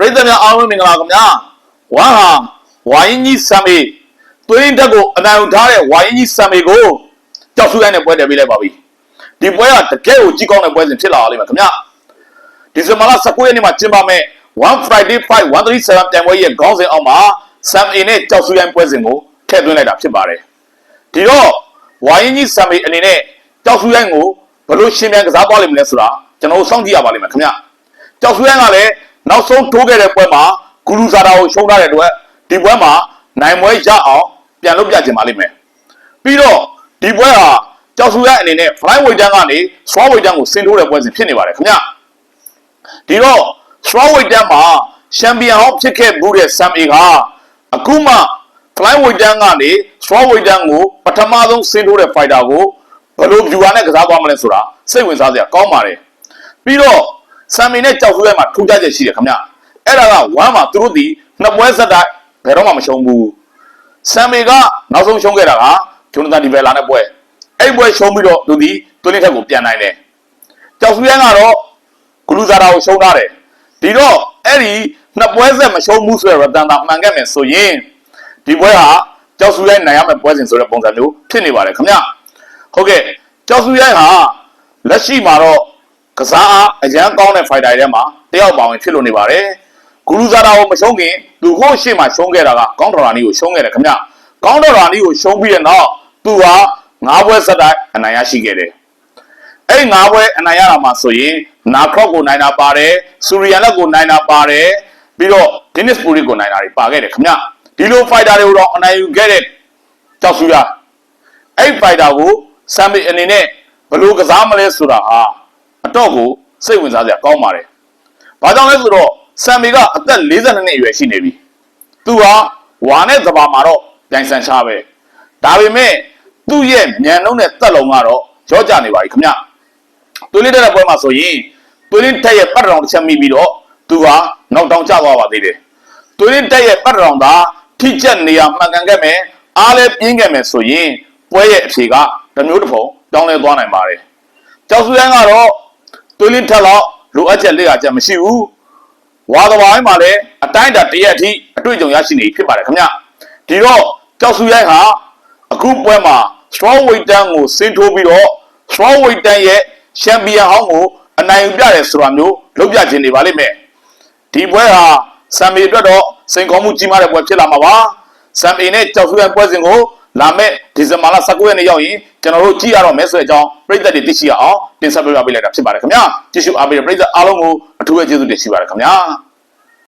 ပရိသတ်များအားလုံးမင်္ဂလာခင်ဗျာဝါဟာဝိုင်းကြီးဆံမေသွင်းတက်ကိုအနံထားတဲ့ဝိုင်းကြီးဆံမေကိုကြောက်ဆူရိုင်းနဲ့ပွဲတယ်ပေးလိုက်ပါပြီဒီပွဲကတကယ်ကိုကြီးကောင်းတဲ့ပွဲစဉ်ဖြစ်လာလိမ့်မယ်ခင်ဗျာဒီဇင်ဘာလ19ရက်နေ့မှာကျင်းပမယ့်1 Friday Fight 137ပြိုင်ပွဲရဲ့ခေါင်းစဉ်အောက်မှာဆမ်အေနဲ့ကြောက်ဆူရိုင်းပွဲစဉ်ကိုထည့်သွင်းလိုက်တာဖြစ်ပါတယ်ဒီတော့ဝိုင်းကြီးဆံမေအနေနဲ့ကြောက်ဆူရိုင်းကိုဘယ်လိုရှင်းပြန်ကစားသွားလိမ့်မလဲဆိုတာကျွန်တော်တို့စောင့်ကြည့်ရပါလိမ့်မယ်ခင်ဗျာကြောက်ဆွဲကလည်း နောက်ဆုံးထိုးခဲ့တဲ့ပွဲမှာဂူလူဇာတာကိုရှုံးထားတဲ့အတွက်ဒီပွဲမှာနိုင်ပွဲရအောင်ပြန်လုပ်ပြချင်ပါလိမ့်မယ်ပြီးတော့ဒီပွဲဟာကြောက်ဆွဲအနေနဲ့ fly weight တန်းကနေ straw weight တန်းကိုဆင်းထိုးတဲ့ပွဲစဉ်ဖြစ်နေပါတယ်ခင်ဗျဒီတော့ straw weight တန်းမှာချန်ပီယံဟောင်းဖြစ်ခဲ့မှုတဲ့ Sam A ကအခုမှ fly weight တန်းကနေ straw weight တန်းကိုပထမဆုံးဆင်းထိုးတဲ့ fighter ကိုဘယ်လို viewer နဲ့ကစားသွားမလဲဆိုတာစိတ်ဝင်စားစရာကောင်းပါတယ်ပြီးတော့ ဆမ်မီနဲ့ကြောက်ဆွဲမှာထူးခြားချက်ရှိတယ်ခင်ဗျအဲ့ဒါကဝမ်းမှာသူတို့ဒီနှစ်ပွဲဆက်တိုက်ဘယ်တော့မှမရှုံးဘူးဆမ်မီကနောက်ဆုံးရှုံးခဲ့တာကဂျွန်နသန်ဒီဗယ်လာနဲ့ပွဲအဲ့ပွဲရှုံးပြီးတော့သူဒီသွင်းထက်ကိုပြန်နိုင်တယ်ကြောက်ဆွဲကတော့ဂလူဇာတာကိုရှုံးထားတယ်ဒီတော့အဲ့ဒီနှစ်ပွဲဆက်မရှုံးဘူးဆိုရတော့တန်တာမှန်ခဲ့မယ်ဆိုရင်ဒီပွဲဟာကြောက်ဆွဲနိုင်ရမယ့်ပွဲစဉ်ဆိုတဲ့ပုံစံမျိုးဖြစ်နေပါတယ်ခင်ဗျဟုတ်ကဲ့ကြောက်ဆွဲဟာလက်ရှိမှာတော့ ကစားအားအရန်ကောင်းတဲ့ fighter တွေထဲမှာတယောက်ပါဝင်ဖြစ်လို့နေပါတယ်။ဂူလူဇာတာကိုမရှုံးခင်သူဟိုးရှေ့မှာရှုံးခဲ့တာကကောင်းတော်ရာနီကိုရှုံးခဲ့တယ်ခင်ဗျ။ကောင်းတော်ရာနီကိုရှုံးပြီးတဲ့နောက်သူဟာငါးပွဲဆက်တိုက်အနိုင်ရရှိခဲ့တယ်။အဲ့ငါးပွဲအနိုင်ရတာမှာဆိုရင်နာခော့ကိုနိုင်တာပါတယ်၊စူရီယန်လက်ကိုနိုင်တာပါတယ်ပြီးတော့ဒင်းနစ်ပူရီကိုနိုင်တာတွေပါခဲ့တယ်ခင်ဗျ။ဒီလို fighter တွေကိုတော့အနိုင်ယူခဲ့တဲ့ကြောက်ဆူရအဲ့ fighter ကိုစမ်မီအနေနဲ့ဘယ်လိုကစားမလဲဆိုတာဟာ အတော့ကိုစိတ်ဝင်စားစရာကောင်းပါတယ်။ဘာကြောင့်လဲဆိုတော့ဆမ်မီကအသက်42နှစ်အရွယ်ရှိနေပြီ။သူဟာဝါနဲ့သဘာမှာတော့ပြိုင်ဆန်ချပဲ။ဒါပေမဲ့သူ့ရဲ့ညံနှုံးတဲ့တက်လုံးကတော့ကြောကြနေပါပြီခင်ဗျ။သွေးလေးတက်တဲ့ပွဲမှာဆိုရင်သွေးလေးတက်ရဲ့ပတ်တော်တစ်ချက်မိပြီးတော့သူဟာနောက်တောင်ကျသွားပါသေးတယ်။သွေးလေးတက်ရဲ့ပတ်တော်သာထိကျက်နေရမှန်ကန်ခဲ့မယ်။အားလည်းပြင်းခဲ့မယ်ဆိုရင်ပွဲရဲ့အဖြေကတစ်မျိုးတစ်ဖုံတောင်းလဲသွားနိုင်ပါတယ်။ကျောက်စုရန်ကတော့ သွေးလင်းထက်တော့လိုအပ်ချက်လက်ရချက်မရှိဘူးဝါသဘာဝိုင်းမှာလည်းအတိုင်းအတာတရက်အထိအတွေ့အကြုံရရှိနေဖြစ်ပါတယ်ခင်ဗျဒီတော့ကျောက်စုရန်ဟာအခုပွဲမှာ straw weight တန်းကိုဆင်းထိုးပြီးတော့ straw weight တန်းရဲ့ချန်ပီယံဟောင်းကိုအနိုင်ယူပြတယ်ဆိုတာမျိုးလုပ်ပြခြင်းနေပါလိမ့်မယ်ဒီပွဲဟာဆမ်မီအတွက်တော့စိန်ခေါ်မှုကြီးမားတဲ့ပွဲဖြစ်လာမှာပါဆမ်မီနဲ့ကျောက်စုရန်ပွဲစဉ်ကို လာမယ့်ဒီဇင်ဘာလ19ရက်နေ့ရောက်ရင်ကျွန်တော်တို့ကြည့်ရတော့မယ်ဆိုတဲ့အကြောင်းပြည်သက်တွေသိရှိရအောင်တင်ဆက်ပေးပါပေးလိုက်တာဖြစ်ပါတယ်ခင်ဗျာကြည့်ရှုအားပေးတဲ့ပြည်သက်အားလုံးကိုအထူးပဲကျေးဇူးတင်ရှိပါတယ်ခင်ဗျာ